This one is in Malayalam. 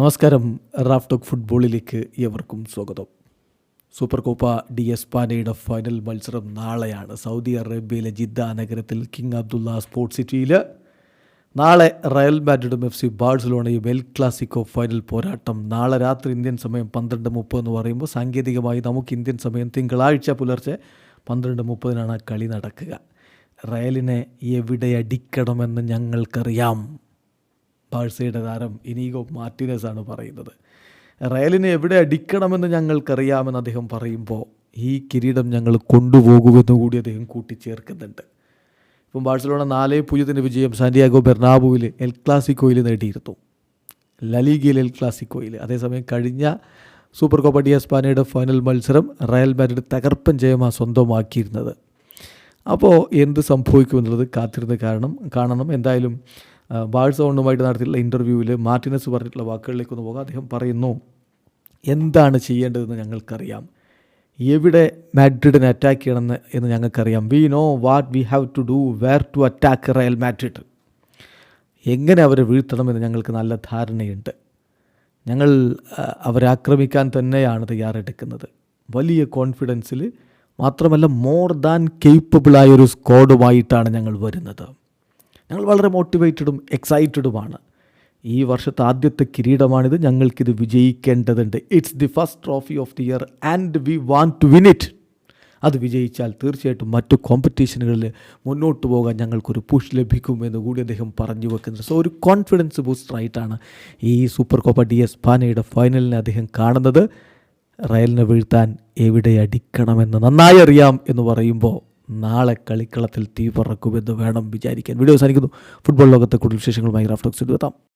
നമസ്കാരം. റാഫ് ടോക്ക് ഫുട്ബോളിലേക്ക് ഏവർക്കും സ്വാഗതം. സൂപ്പർ കോപ്പ ഡി എസ് പാനയുടെ ഫൈനൽ മത്സരം നാളെയാണ്. സൗദി അറേബ്യയിലെ ജിദ്ദ നഗരത്തിൽ കിങ് അബ്ദുള്ള സ്പോർട്സ് സിറ്റിയിൽ. നാളെ റയൽ മാഡ്രിഡും എഫ് സി ബാഴ്സലോണയും എൽ ക്ലാസിക്കോ ഫൈനൽ പോരാട്ടം. നാളെ രാത്രി ഇന്ത്യൻ സമയം പന്ത്രണ്ട് മുപ്പത് എന്ന് പറയുമ്പോൾ സാങ്കേതികമായി നമുക്ക് ഇന്ത്യൻ സമയം തിങ്കളാഴ്ച പുലർച്ചെ പന്ത്രണ്ട് മുപ്പതിനാണ് കളി നടക്കുക. റയലിനെ എവിടെ അടിക്കണമെന്ന് ഞങ്ങൾക്കറിയാം. ബാഴ്സയുടെ താരം ഇനീഗോ മാർട്ടിനസ് ആണ് പറയുന്നത്. റയലിനെ എവിടെ അടിക്കണമെന്ന് ഞങ്ങൾക്കറിയാമെന്ന് അദ്ദേഹം പറയുമ്പോൾ ഈ കിരീടം ഞങ്ങൾ കൊണ്ടുപോകുമെന്ന് കൂടി അദ്ദേഹം കൂട്ടിച്ചേർക്കുന്നുണ്ട്. ഇപ്പം ബാഴ്സലോണ നാലേ പൂജ്യത്തിന്റെ വിജയം സാന്റിയാഗോ ബെർണാബുവിൽ എൽ ക്ലാസിക്കോയിൽ നേടിയിരുന്നു. ലലീഗയിൽ എൽ ക്ലാസിക്കോയിൽ. അതേസമയം കഴിഞ്ഞ സൂപ്പർ കോപ്പ ഡി ഫൈനൽ മത്സരം റയൽ മാഡ്രിഡ് തകർപ്പൻ ജയമാണ് സ്വന്തമാക്കിയിരുന്നത്. അപ്പോൾ എന്ത് സംഭവിക്കുമെന്നുള്ളത് കാത്തിരുന്ന് കാരണം കാണണം. എന്തായാലും ആ, ബാഴ്സ ഓണുമായിട്ട് നടത്തിയിട്ടുള്ള ഇന്റർവ്യൂവിൽ മാർട്ടിനസ് പറഞ്ഞിട്ടുള്ള വാക്കുകളിലേക്ക് ഒന്ന് പോകാം. അദ്ദേഹം പറയുന്നു എന്താണ് ചെയ്യേണ്ടതെന്ന് ഞങ്ങൾക്കറിയാം. എവിടെ മാഡ്രിഡിനെ അറ്റാക്ക് ചെയ്യണമെന്ന് എന്ന് ഞങ്ങൾക്കറിയാം. We know what we have to do where to attack Real Madrid എങ്ങനെ അവരെ വീഴ്ത്തണമെന്ന് ഞങ്ങൾക്ക് നല്ല ധാരണയുണ്ട്. ഞങ്ങൾ അവരെ ആക്രമിക്കാൻ തന്നെയാണ് തയ്യാറെടുക്കുന്നത്. വലിയ കോൺഫിഡൻസിൽ മാത്രമല്ല മോർ ദാൻ കേപ്പബിളായ ഒരു സ്ക്വാഡുമായിട്ടാണ് ഞങ്ങൾ വരുന്നത്. ഞങ്ങൾ വളരെ മോട്ടിവേറ്റഡും എക്സൈറ്റഡുമാണ് ഈ വർഷത്തെ ആദ്യത്തെ കിരീടമാണിത്. ഞങ്ങൾക്കിത് വിജയിക്കേണ്ടതുണ്ട്. It's the first trophy of the year and we want to win it അത് വിജയിച്ചാൽ തീർച്ചയായിട്ടും മറ്റു കോമ്പറ്റീഷനുകളിൽ മുന്നോട്ട് പോകാൻ ഞങ്ങൾക്കൊരു പുഷ് ലഭിക്കുമെന്ന് കൂടി അദ്ദേഹം പറഞ്ഞു വെക്കുന്നത് സോ ഒരു കോൺഫിഡൻസ് ബൂസ്റ്ററായിട്ടാണ് ഈ സൂപ്പർ കോപ്പ ഡി എസ് പാനയുടെ ഫൈനലിനെ അദ്ദേഹം കാണുന്നത്. റയലിനെ വീഴ്ത്താൻ എവിടെ അടിക്കണമെന്ന് നന്നായി അറിയാം എന്ന് പറയുമ്പോൾ നാളെ കളിക്കളത്തിൽ തീ പറക്കുമെന്ന് വേണം വിചാരിക്കാൻ. വീഡിയോ അവസാനിക്കുന്നു. ഫുട്ബോൾ ലോകത്തെ കൂടുതൽ വിശേഷങ്ങളുമായി റാഫ്റ്റോക്സ് എത്താം